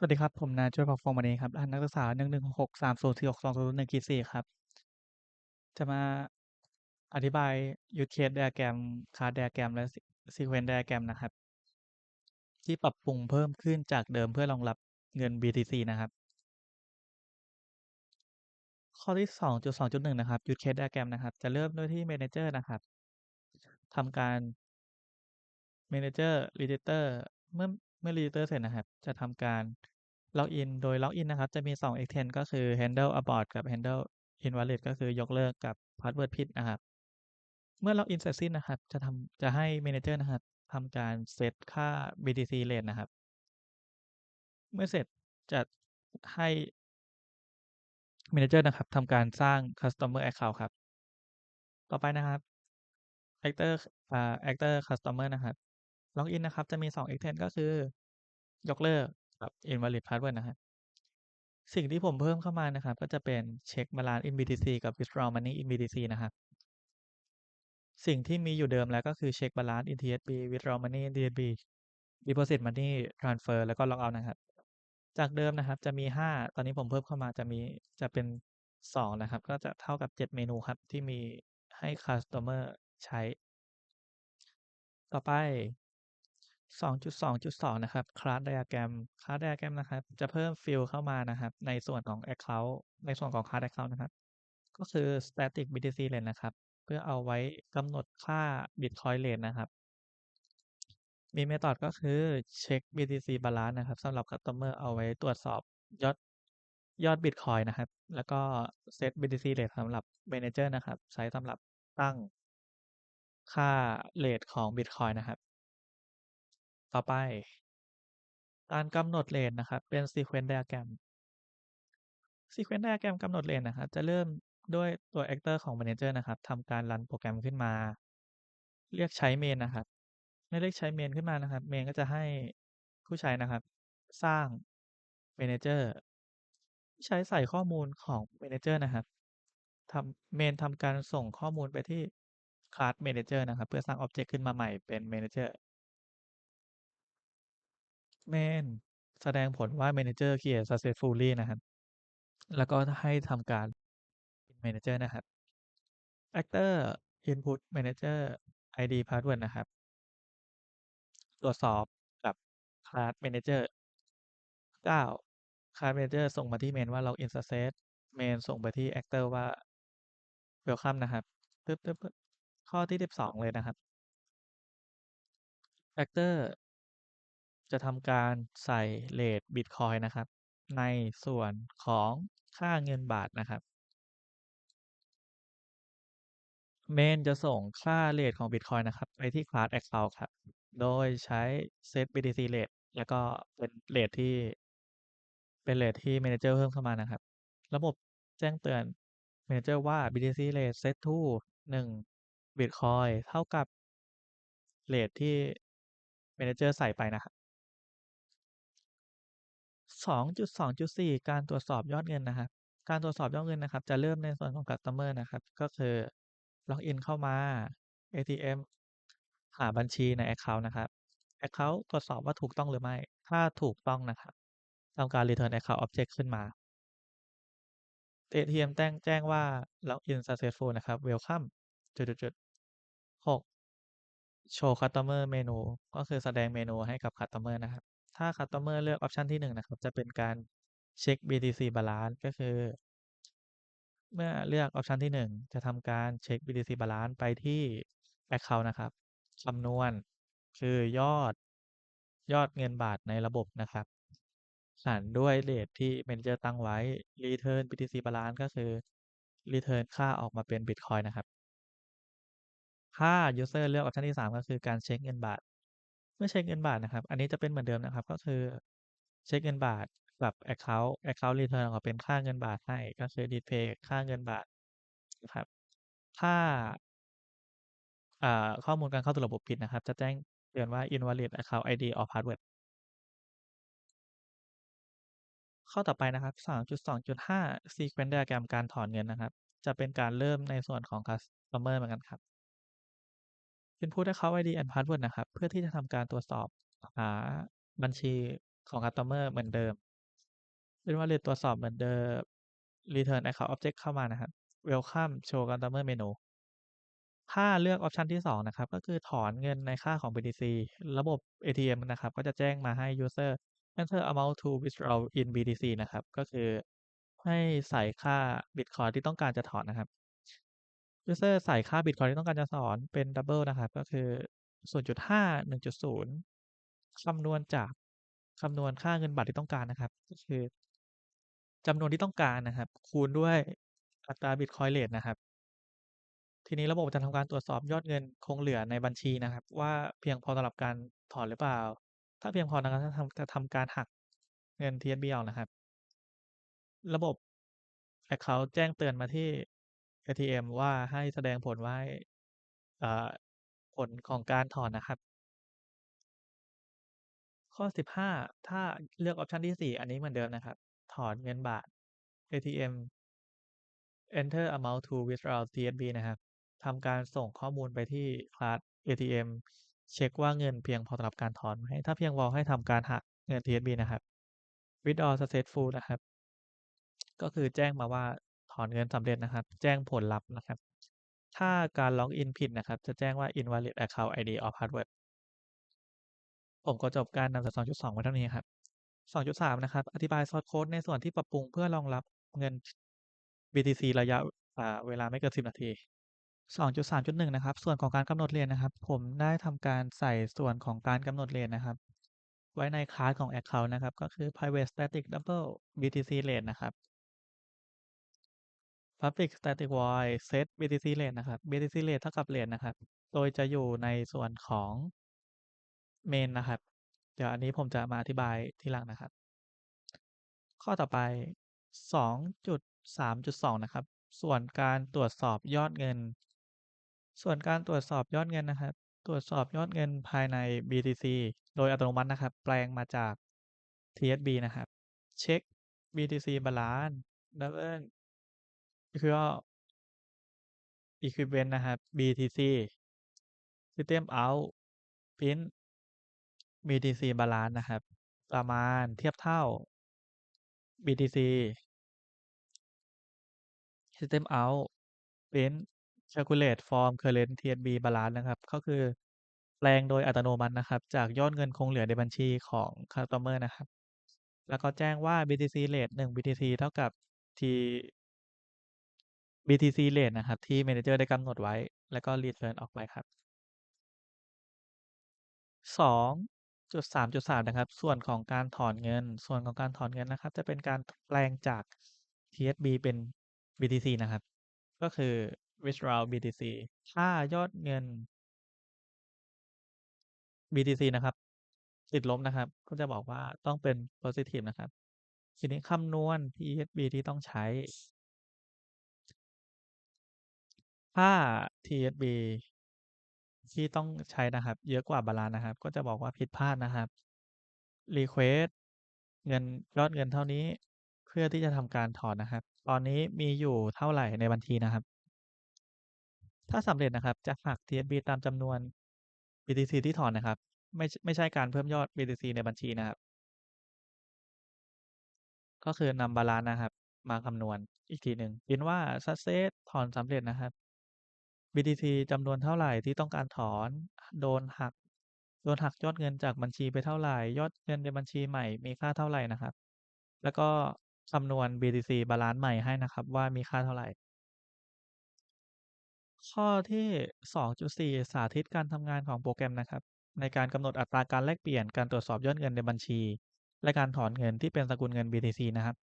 สวัสดีครับ ผมนายช่วยพอฟองวันนี้ครับรหัสนักศึกษาหนึ่งหนึ่งหกสามศูนย์สี่หกสองศูนย์หนึ่งกี่สี่ครับ จะมาอธิบายยูเคสไดอะแกรมคาร์ดดอะแกรมและซีเควนต์ไดอะแกรมนะครับ ที่ปรับปรุงเพิ่มขึ้นจากเดิมเพื่อรองรับเงิน BTC นะครับ ข้อที่สองจุดสองจุดหนึ่งนะครับยูเคสไดอะแกรมนะครับ จะเริ่มด้วยที่เมนเจอร์นะครับทำการเมนเจอร์ลีเจเตอร์เมื่อ เมื่อ Register เสร็จนะครับ จะทำการล็อกอิน โดยล็อกอินนะครับ จะมี 2 extend ก็คือ handle abort กับ handle invalid ก็คือยกเลิกกับพาสเวิร์ดผิดนะครับ เมื่อล็อกอินเสร็จสิ้นนะครับ จะทำจะให้ Manager นะครับทำการเซตค่า BTC Rate นะครับ เมื่อเสร็จจะให้ Manager นะครับทำการสร้าง Customer Account ครับ ต่อไปนะครับ Actor อ่า Actor Customer นะครับ ล็อกอินนะครับ จะมี 2 extend ก็คือ ยกเลิกกับ invalid password นะครับสิ่งที่ผมเพิ่มเข้ามานะครับ ก็จะเป็นเช็ค balance in BTC กับ withdraw money in BTC นะครับสิ่งที่มีอยู่เดิมแล้วก็คือเช็ค balance in TSB withdraw money in TSB deposit money transfer แล้วก็ log out นะครับ จากเดิมนะครับจะมี 5 ตอนนี้ผมเพิ่มเข้ามาจะมีจะเป็น 2 นะครับ ก็จะเท่ากับ 7 เมนูครับ ที่มีให้ Customer ใช้ ต่อไป 2.2.2 นะครับ Class Diagram Class Diagram นะครับ จะเพิ่มฟิลด์เข้ามานะครับ ในส่วนของ Account ในส่วนของ Class Account นะครับ ก็คือ Static BTC Rate นะครับ เพื่อเอาไว้กำหนดค่า Bitcoin Rate นะครับ มี Method ก็คือเช็ค BTC Balance นะครับสำหรับ Customer เอาไว้ตรวจสอบยอดยอด Bitcoin นะครับ แล้วก็ Set BTC Rate สำหรับ Manager นะครับ ใช้สำหรับตั้งค่าเรตของ Bitcoin นะครับ ต่อไป การกำหนดเรตนะครับ เป็น Sequence Diagram Sequence Diagram กำหนดเรตนะครับ จะเริ่มด้วยตัว Actor ของ Manager นะครับทำการรันโปรแกรมขึ้นมา เรียกใช้ Main นะครับเมื่อเรียกใช้ Main ขึ้นมานะครับ Main ก็จะให้ผู้ใช้นะครับ สร้าง Manager ผู้ใช้ใส่ข้อมูลของ Manager นะครับทำ Main ทำการส่งข้อมูลไปที่ Class Manager นะครับ เพื่อสร้างอ็อบเจกต์ขึ้นมาใหม่เป็น Manager Main แสดงผลว่า Manager create successfully นะครับ แล้วก็ให้ทำการ Manager นะครับ Actor input Manager ID password นะครับ ตรวจสอบกับ Class Manager 9 Class Manager ส่งมาที่ Main ว่า login success Main ส่งไปที่ Actor ว่า welcome นะครับตึ๊บๆข้อที่ 12 เลยนะครับ Actor จะทำการใส่เรตบิตคอยน์นะครับ ในส่วนของค่าเงินบาทนะครับ Main จะส่งค่าเรตของบิตคอยน์นะครับ ไปที่ Class Account ครับ โดยใช้ set BTC Rate แล้วก็เป็นเรตที่เป็นเรตที่ Manager เพิ่มเข้ามานะครับ ระบบแจ้งเตือน Manager ว่า BTC Rate set to 1บิตคอยน์เท่ากับเรตที่ Manager ใส่ไปนะครับ 2.2.4 การตรวจสอบยอดเงินนะครับ การตรวจสอบยอดเงินนะครับ จะเริ่มในส่วนของ Customer นะครับ ก็คือล็อกอินเข้ามา ATM หาบัญชีใน Account นะครับ Account ตรวจสอบว่าถูกต้องหรือไม่ ถ้าถูกต้องนะครับทำการ Return Account Object ขึ้นมา ATM แจ้งแจ้งว่า Login successful นะครับ Welcome จุดๆๆ6 Show Customer Menu ก็คือแสดงเมนูให้กับ Customer นะครับ ถ้า Customer เลือกออปชันที่ 1 นะครับ จะเป็นการเช็ค BTC Balance ก็คือ เมื่อเลือกออปชันที่ 1 จะทำการเช็ค BTC Balance ไปที่ Account นะครับคำนวณคือยอดยอดเงินบาทในระบบนะครับหารด้วยเรตที่ Manager ตั้งไว้ Return BTC Balance ก็คือ Return ค่าออกมาเป็นบิตคอยน์นะครับ ถ้า User เลือกออปชันที่ 3 ก็คือการเช็คเงินบาท เมื่อเช็คเงินบาทนะครับ อันนี้จะเป็นเหมือนเดิมนะครับ ก็คือเช็คเงินบาทกับ Account Account Return ออกมาเป็นค่าเงินบาทให้ ก็คือ Display ค่าเงินบาทนะครับ ถ้าอ่าข้อมูลการเข้าสู่ระบบผิดนะครับ จะแจ้งเตือนว่า invalid account ID or password ข้อต่อไปนะครับ 3.2.5 Sequence Diagram การถอนเงินนะครับ จะเป็นการเริ่มในส่วนของ Customer เหมือนกันครับ Input account ID and password นะครับ เพื่อที่จะทำการตรวจสอบหาบัญชีของ Customer เหมือนเดิมเป็น wallet ตรวจสอบเหมือนเดิม return account object เข้ามานะครับ welcome show customer menu ถ้าเลือกออปชันที่สองนะครับ ก็คือถอนเงินในค่าของ BTC ระบบ ATM นะครับ ก็จะแจ้งมาให้ user enter amount to withdraw in BTC นะครับ ก็คือให้ใส่ค่า Bitcoin ที่ต้องการจะถอนนะครับ user ใส่ค่า Bitcoin ที่ต้องการจะถอนเป็น double นะครับ ก็คือ 0.5 1.0 คำนวณจากคำนวณค่าเงินบาทที่ต้องการนะครับ ก็คือจำนวนที่ต้องการนะครับ คูณด้วยอัตรา Bitcoin rate นะครับ ทีนี้ระบบจะทำการตรวจสอบยอดเงินคงเหลือในบัญชีนะครับ ว่าเพียงพอสำหรับการถอนหรือเปล่า ถ้าเพียงพอนะครับจะทำจะทำการหักเงิน TSB ออกนะครับ ระบบ Account แจ้งเตือนมาที่ ATM ว่าให้แสดงผลว่า อ่า ผลของการถอนนะครับ ข้อ 15 ถ้าเลือกออปชันที่ 4 อันนี้เหมือนเดิมนะครับ ถอนเงินบาท ATM enter amount to withdraw TSB นะครับทำการส่งข้อมูลไปที่คลาส ATM เช็คว่าเงินเพียงพอสำหรับการถอนไหมถ้าเพียงพอให้ทำการหักเงิน TSB นะครับ withdraw successful นะครับ ก็คือแจ้งมาว่า อนเงินสำเร็จนะครับ แจ้งผลลัพธ์นะครับ ถ้าการล็อกอินผิดนะครับ จะแจ้งว่า invalid account ID or password ผมก็จบการนำเสนอ2.2ไว้เท่านี้ครับ2.3นะครับ อธิบายซอสโค้ดในส่วนที่ปรับปรุงเพื่อรองรับเงิน BTC ระยะเวลาไม่เกิน10นาที2.3.1นะครับ ส่วนของการกำหนดเรียนนะครับ ผมได้ทำการใส่ส่วนของการกำหนดเรียนนะครับ ไว้ในคลาสของ Account นะครับ ก็คือ private static double BTC rate นะครับ public static void set BTC rate นะครับ BTC rate เท่ากับ rate นะครับ โดยจะอยู่ในส่วนของ main นะครับ เดี๋ยวอันนี้ผมจะมาอธิบายทีหลังนะครับ ข้อต่อไป 2.3.2 นะครับ ส่วนการตรวจสอบยอดเงิน ส่วนการตรวจสอบยอดเงินนะครับ ตรวจสอบยอดเงินภายใน BTC โดยอัตโนมัตินะครับ แปลงมาจาก TSB นะครับ เช็ค BTC balance double equal equivalent นะครับ BTC system out print BTC balance นะครับ ประมาณเทียบเท่า BTC system out print calculate Form current TSB balance นะครับ ก็คือแปลงโดยอัตโนมัตินะครับ จากยอดเงินคงเหลือในบัญชีของ customer นะครับ แล้วก็แจ้งว่า BTC rate 1 BTC เท่ากับ T BTC rate นะครับ ที่ manager ได้กำหนดไว้ แล้วก็ return ออกไปครับ 2.3.3 นะครับ ส่วนของการถอนเงิน ส่วนของการถอนเงินนะครับ จะเป็นการแปลงจาก TSB เป็น BTC นะครับ ก็คือ withdraw BTC ถ้ายอดเงิน BTC นะครับ ติดลบนะครับ ก็จะบอกว่าต้องเป็น positive นะครับทีนี้คำนวณ TSB ที่ต้องใช้ ถ้า TSB ที่ต้องใช้นะครับ เยอะกว่าบาลานซ์นะครับ ก็จะบอกว่าผิดพลาดนะครับ request เงินยอดเงินเท่านี้เพื่อที่จะทำการถอนนะครับ ตอนนี้มีอยู่เท่าไหร่ในบัญชีนะครับ ถ้าสำเร็จนะครับจะหัก TSB ตามจำนวน BTC ที่ถอนนะครับ ไม่ไม่ใช่การเพิ่มยอด BTC ในบัญชีนะครับ ก็คือนำบาลานซ์นะครับ มาคำนวณอีกทีหนึ่งพิมพ์ว่า success ถอนสำเร็จนะครับ BTC จำนวนเท่าไหร่ที่ต้องการถอน โดนหัก โดนหักยอดเงินจากบัญชีไปเท่าไหร่ ยอดเงินในบัญชีใหม่มีค่าเท่าไหร่นะครับ แล้วก็คำนวณ BTC บาลานซ์ใหม่ให้นะครับ ว่ามีค่าเท่าไหร่ ข้อที่ 2.4 สาธิตการทำงานของโปรแกรมนะครับ ในการกำหนดอัตราการแลกเปลี่ยน การตรวจสอบยอดเงินในบัญชี และการถอนเงินที่เป็นสกุลเงิน BTC นะครับ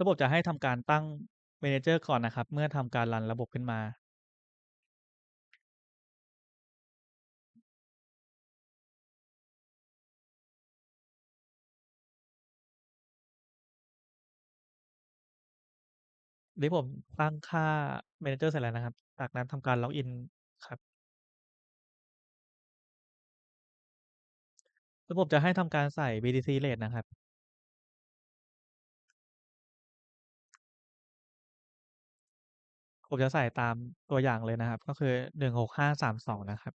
ระบบจะให้ทำการตั้ง Manager ก่อนนะครับ เมื่อทำการรันระบบขึ้นมา นี่ผมตั้งค่า Manager เสร็จแล้วนะครับ จากนั้นทำการล็อกอินครับระบบจะให้ทำการใส่ BTC rate นะครับ ผมจะใส่ตามตัวอย่างเลยนะครับ ก็คือ 16532 นะครับ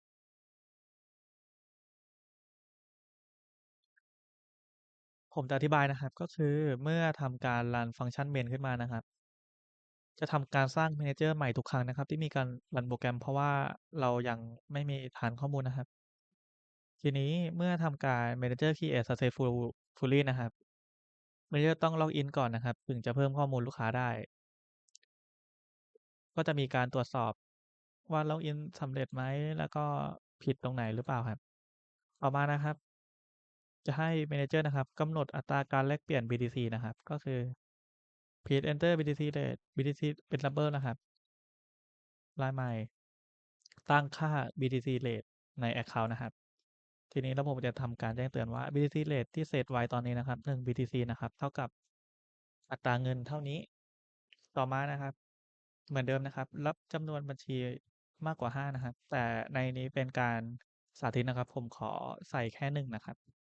ผมจะอธิบายนะครับ ก็คือเมื่อทำการรันฟังก์ชัน main ขึ้นมานะครับ จะทำการสร้าง manager ใหม่ทุกครั้งนะครับ ที่มีการรันโปรแกรม เพราะว่าเรายังไม่มีฐานข้อมูลนะครับ ทีนี้เมื่อทำการ manager create successfully นะครับ manager ต้องล็อกอินก่อนนะครับ ถึงจะเพิ่มข้อมูลลูกค้าได้ ก็จะมีการตรวจสอบว่าล็อกอินสำเร็จไหม แล้วก็ผิดตรงไหนหรือเปล่าครับ ต่อมานะครับ จะให้ manager นะครับกำหนดอัตราการแลกเปลี่ยน BTC นะครับ ก็คือ p e enter BTC rate BTC เป็น number นะครับรายใหม่ ตั้งค่า BTC rate ในแอ็กเคาท์นะครับ ทีนี้ระบบจะทำการแจ้งเตือนว่า BTC rate ที่เซตไว้ตอนนี้นะครับ1 BTC นะครับ เท่ากับอัตราเงินเท่านี้ ต่อมานะครับ เหมือนเดิมนะครับ รับจำนวนบัญชีมากกว่า 5 นะครับ แต่ในนี้เป็นการสาธิตนะครับ ผมขอใส่แค่ 1 นะครับ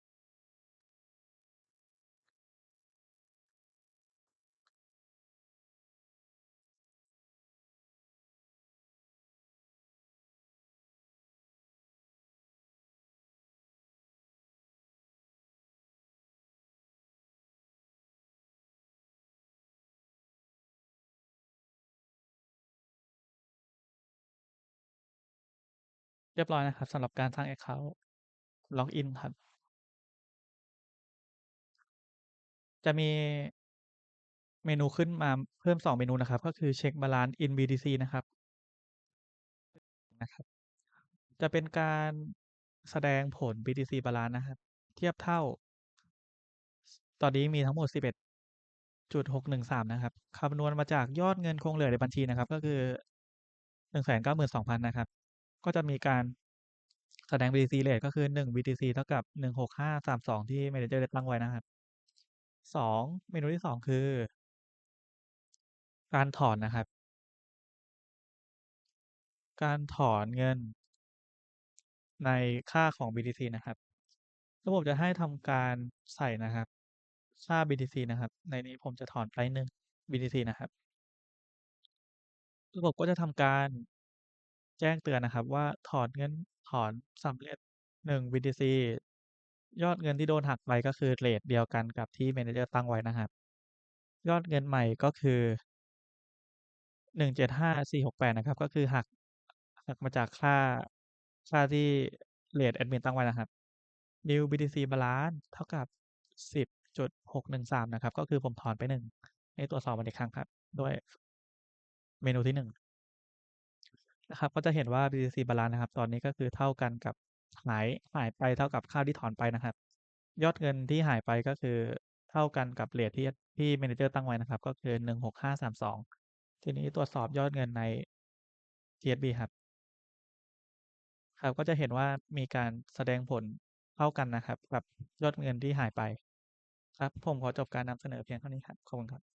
เรียบร้อยนะครับสำหรับการสร้างแอ็กเคานต์ล็อกอินครับ จะมีเมนูขึ้นมาเพิ่ม 2 เมนูนะครับ ก็คือเช็กบาลันซ์ in BTC นะครับนะครับ จะเป็นการแสดงผล BTC บาลันซ์นะครับ เทียบเท่า ตอนนี้มีทั้งหมด 11.613 นะครับคำนวณมาจากยอดเงินคงเหลือในบัญชีนะครับ ก็คือ 192,000 นะครับ ก็จะมีการแสดง BTC rate ก็คือ 1 BTC เท่ากับ 16532 ที่ manager ได้ตั้งไว้นะครับ 2 เมนูที่ 2 คือ การถอนนะครับ การถอนเงินในค่าของ BTC นะครับ ระบบจะให้ทำการใส่นะครับ ค่า BTC นะครับ ในนี้ผมจะถอนไป1 BTC นะครับ ระบบก็จะทำการ แจ้งเตือนนะครับว่า ถอนเงิน ถอนสำเร็จ 1 BTC ยอดเงินที่โดนหักไปก็คือเรตเดียวกันกับที่ manager ตั้งไว้นะครับ ยอดเงินใหม่ก็คือ 175,468 นะครับ ก็คือหักหักมาจากค่าค่าที่เรตแอดมินตั้งไว้นะครับ new BTC balance เท่ากับ 10.613 นะครับ ก็คือผมถอนไป 1 ให้ตรวจสอบมันอีกครั้งครับ ด้วยเมนูที่ 1 นะครับ ก็จะเห็นว่า BTC balance นะครับ ตอนนี้ก็คือเท่ากันกับหายหายไปเท่ากับค่าที่ถอนไปนะครับ ยอดเงินที่หายไปก็คือเท่ากันกับเรตที่ที่ manager ตั้งไว้นะครับ ก็คือ16532ทีนี้ตรวจสอบยอดเงินใน TSB ครับ ครับก็จะเห็นว่ามีการแสดงผลเท่ากันนะครับ กับยอดเงินที่หายไป ครับ ผมขอจบการนำเสนอเพียงเท่านี้ครับ ขอบคุณครับ